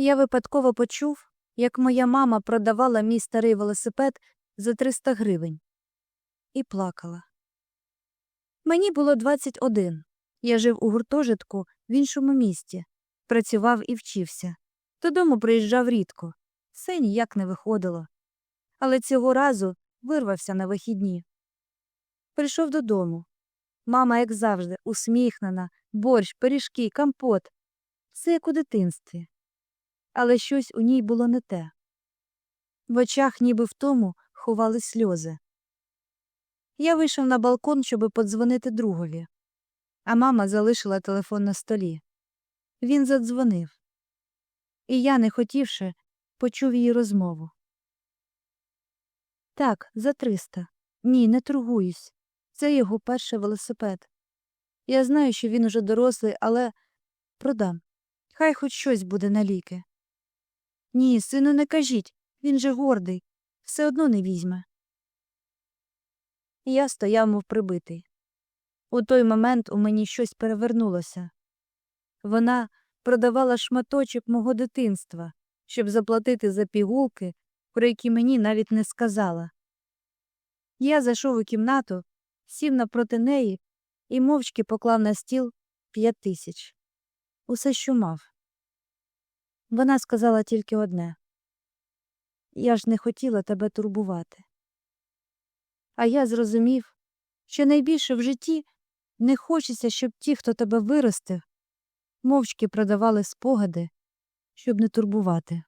Я випадково почув, як моя мама продавала мій старий велосипед за 300 гривень. І плакала. Мені було 21. Я жив у гуртожитку в іншому місті, працював і вчився. Додому приїжджав рідко, все ніяк не виходило. Але цього разу вирвався на вихідні. Прийшов додому. Мама, як завжди, усміхнена, борщ, пиріжки, компот. Все як у дитинстві. Але щось у ній було не те. В очах, ніби в тому, ховали сльози. Я вийшов на балкон, щоб подзвонити другові, а мама залишила телефон на столі. Він задзвонив. І я, не хотівши, почув її розмову. Так, за триста. Ні, не торгуюсь. Це його перший велосипед. Я знаю, що він уже дорослий, але продам. Хай хоч щось буде на ліки. Ні, сину, не кажіть, він же гордий, все одно не візьме. Я стояв, мов прибитий. У той момент у мені щось перевернулося. Вона продавала шматочок мого дитинства, щоб заплатити за пігулки, про які мені навіть не сказала. Я зайшов у кімнату, сів напроти неї і мовчки поклав на стіл п'ять тисяч. Усе, що мав. Вона сказала тільки одне Я ж не хотіла тебе турбувати. А я зрозумів, що найбільше в житті не хочеться, щоб ті, хто тебе виростив, мовчки продавали спогади, щоб не турбувати.